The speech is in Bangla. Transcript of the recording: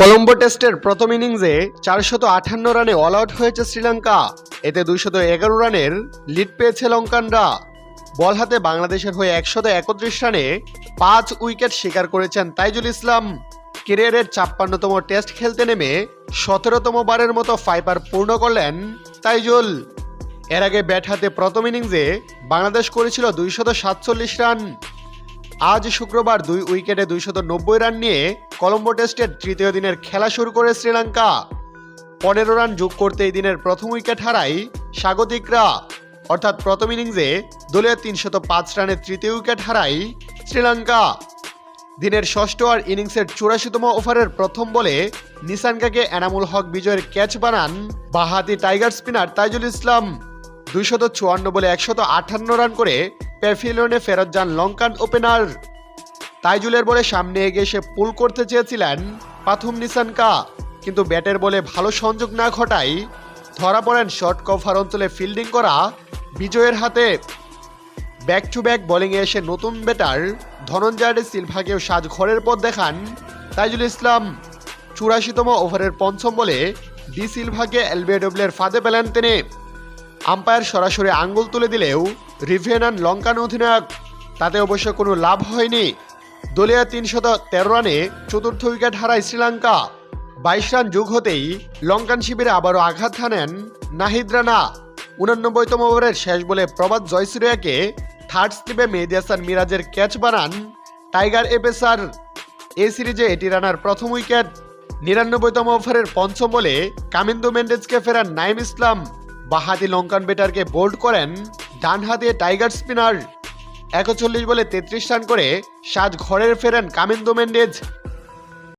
কলম্বো টেস্টের প্রথম ইনিংসে চারশত আটান্ন রানে অল আউট হয়েছে শ্রীলঙ্কা। এতে দুইশত এগারো রানের লিড পেয়েছে লঙ্কানরা। বল হাতে বাংলাদেশের হয়ে একশত একত্রিশ রানে পাঁচ উইকেট শিকার করেছেন তাইজুল ইসলাম। কেরিয়ারের ছাপ্পান্নতম টেস্ট খেলতে নেমে সতেরোতম বারের মতো ফাইপার পূর্ণ করলেন তাইজুল। এর আগে ব্যাট হাতে প্রথম ইনিংসে বাংলাদেশ করেছিল দুইশত সাতচল্লিশ রান। আজ শুক্রবার দুই উইকেটে দুইশত নব্বই রান নিয়ে কলম্বো টেস্টের তৃতীয় দিনের খেলা শুরু করে শ্রীলঙ্কা। পনেরো রান যোগ করতে এই দিনের প্রথম উইকেট হারায় স্বাগতিকরা। অর্থাৎ প্রথম ইনিংসে দলীয় তিনশত পাঁচ রানের তৃতীয় উইকেট হারায় শ্রীলঙ্কা। দিনের ষষ্ঠ আর ইনিংসের চুরাশিতম ওভারের প্রথম বলে নিসানকাকে এনামুল হক বিজয়ের ক্যাচ বানান বাহাতি টাইগার স্পিনার তাইজুল ইসলাম। দুইশত চুয়ান্ন বলে একশত আটান্ন রান করে প্যাভিলিয়নে ফেরত যান লঙ্কান ওপেনার। তাইজুলের বলে সামনে এগিয়ে এসে পুল করতে চেয়েছিলেন পাথুম নিসানকা, কিন্তু ব্যাটের বলে ভালো সংযোগ না ঘটায় ধরা পড়েন শর্ট কভার অঞ্চলে ফিল্ডিং করা বিজয়ের হাতে। ব্যাক টু ব্যাক বোলিংয়ে এসে নতুন ব্যাটার ধনঞ্জয় সিলভাকেও সাজ ঘরের পথ দেখান তাইজুল ইসলাম। চুরাশিতম ওভারের পঞ্চম বলে ডি সিলভাকে এলবিডব্লিউর ফাঁদে পেলেন তিনি। আম্পায়ার সরাসরি আঙ্গুল তুলে দিলেও রিভিয়ানান লঙ্কান অধিনায়ক, তাতে অবশ্য কোনো লাভ হয়নি। দলীয় তিনশত তেরো রানে চতুর্থ উইকেট হারায় শ্রীলঙ্কা। বাইশ রান যোগ হতেই লঙ্কান শিবিরে আবারও আঘাত হানেন নাহিদ রানা। উনানব্বইতম ওভারের শেষ বলে প্রবাদ জয়সুরিয়াকে থার্ড স্লিপে মেহেদি হাসান মিরাজের ক্যাচ বানান টাইগার এপেসার। এ সিরিজে এটি রানার প্রথম উইকেট। নিরানব্বইতম ওভারের পঞ্চম বলে কামিন্দু মেন্ডেজকে ফেরান নাইম ইসলাম। বাহাতি লঙ্কান বেটারকে বোল্ড করেন ডান হাতে টাইগার স্পিনার। একচল্লিশ বলে তেত্রিশ রান করে সাজ ঘরের ফেরেন কামিন্দো মেন্ডেজ।